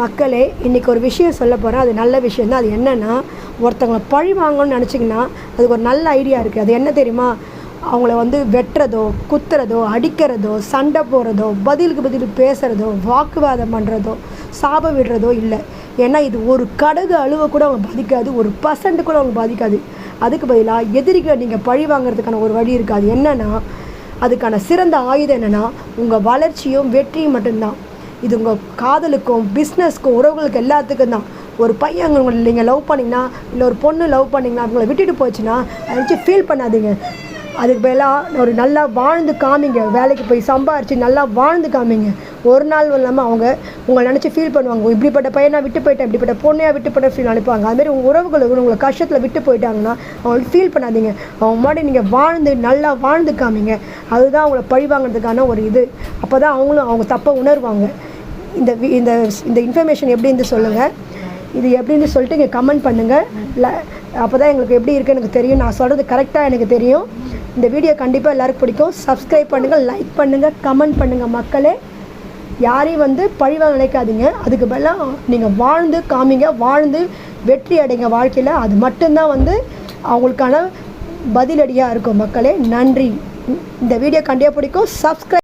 மக்களே இன்றைக்கி ஒரு விஷயம் சொல்ல போகிறேன் அது நல்ல விஷயம் தான் அது என்னென்னா ஒருத்தவங்களை பழி வாங்கணும்னு நினச்சிங்கன்னா அதுக்கு ஒரு நல்ல ஐடியா இருக்குது அது என்ன தெரியுமா? அவங்கள வந்து வெட்டுறதோ குத்துறதோ அடிக்கிறதோ சண்டை போடுறதோ பதிலுக்கு பதில் பேசுகிறதோ வாக்குவாதம் பண்ணுறதோ சாப விடுறதோ இல்லை. ஏன்னா இது ஒரு கடுகு அழுவ கூட அவங்க பாதிக்காது. ஒரு பர்சன்ட் கூட அவங்க பாதிக்காது. அதுக்கு பதிலாக எதிரிகளை நீங்கள் பழி வாங்குறதுக்கான ஒரு வழி இருக்காது என்னென்னா அதுக்கான சிறந்த ஆயுதம் என்னென்னா உங்கள் வளர்ச்சியும் வெற்றியும் மட்டும்தான். இது உங்கள் காதலுக்கும் பிஸ்னஸ்க்கும் உறவுகளுக்கு எல்லாத்துக்கும் தான். ஒரு பையன் உங்களை நீங்கள் லவ் பண்ணிங்கன்னா இல்லை ஒரு பொண்ணு லவ் பண்ணிங்கன்னா உங்களை விட்டுட்டு போச்சுன்னா அதை வச்சு ஃபீல் பண்ணாதீங்க. அதுக்கு பதிலாக ஒரு நல்லா வாழ்ந்து காமிங்க. வேலைக்கு போய் சம்பாரித்து நல்லா வாழ்ந்து காமிங்க. ஒரு நாள் இல்லாமல் அவங்க உங்களை நினச்சி ஃபீல் பண்ணுவாங்க. இப்படிப்பட்ட பையனாக விட்டு போயிட்டேன் இப்படிப்பட்ட பொண்ணையாக விட்டு போயிட்ட ஃபீல் நினைப்பாங்க அதுமாரி உங்கள் உறவுகள் உங்களை கஷ்டத்தில் விட்டு போயிட்டாங்கன்னா அவங்களுக்கு ஃபீல் பண்ணாதீங்க. அவங்க முன்னாடி நீங்கள் வாழ்ந்து நல்லா வாழ்ந்து காமிங்க. அதுதான் அவங்கள பழி வாங்குறதுக்கான ஒரு இது. அப்போ தான் அவங்களும் அவங்க தப்பை உணர்வாங்க. இந்த வி- இந்த இந்த இன்ஃபர்மேஷன் எப்படி இருந்து சொல்லுங்கள் இது எப்படின்னு சொல்லிட்டு இங்கே கமெண்ட் பண்ணுங்கள் இல்லை அப்போ தான் எங்களுக்கு எப்படி இருக்குது எனக்கு தெரியும். நான் சொல்கிறது கரெக்டாக எனக்கு தெரியும். இந்த வீடியோ கண்டிப்பாக எல்லாருக்கும் பிடிக்கும். சப்ஸ்கிரைப் பண்ணுங்கள் லைக் பண்ணுங்கள் கமெண்ட் பண்ணுங்கள் மக்களே. யாரையும் வந்து பழிவாக நினைக்காதீங்க. அதுக்கு பதிலாக நீங்கள் வாழ்ந்து காமிங்க வாழ்ந்து வெற்றி அடைங்க வாழ்க்கையில். அது மட்டும்தான் வந்து அவங்களுக்கான பதிலடியாக இருக்கும் மக்களே. நன்றி. இந்த வீடியோ கண்டிப்பாக பிடிக்கும். சப்ஸ்கிரைப்